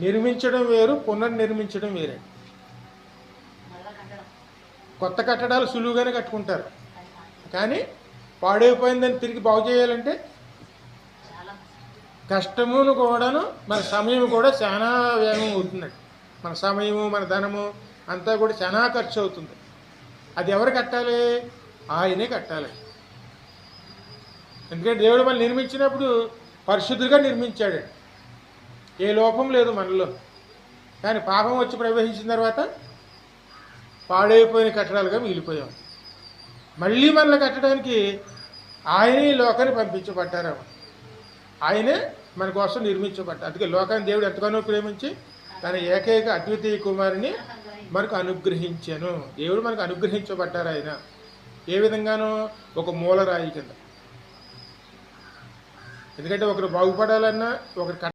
నిర్మించడం వేరు పునర్నిర్మించడం వేరే. కొత్త కట్టడాలు సులువుగానే కట్టుకుంటారు. కానీ పాడైపోయిందని తిరిగి బాగు చేయాలంటే కష్టమును కూడాను మన సమయం కూడా చాలా వేగం అవుతుందండి మన సమయము మన ధనము అంతా కూడా చాలా ఖర్చు అవుతుంది. అది ఎవరు కట్టాలి? ఆయనే కట్టాలి. ఎందుకంటే దేవుడు మనం నిర్మించినప్పుడు పరిశుద్ధులుగా నిర్మించాడు. ఏ లోపం లేదు మనలో. కానీ పాపం వచ్చి ప్రవేశించిన తర్వాత పాడైపోయిన కట్టడాలుగా మిగిలిపోయాం. మళ్ళీ మనల్ని కట్టడానికి ఆయనే ఈ లోకాన్ని పంపించబడ్డారు ఆయనే మన కోసం నిర్మించబడ్డారు. అందుకే లోకాన్ని దేవుడు ఎంతగానో ప్రేమించి తన ఏకైక అద్వితీయ కుమారుని మనకు అనుగ్రహించాను. దేవుడు మనకు అనుగ్రహించబడ్డారు ఆయన. ఏ విధంగానో ఒక మూలరాయి కింద. ఎందుకంటే ఒకరు బాగుపడాలన్నా ఒకరు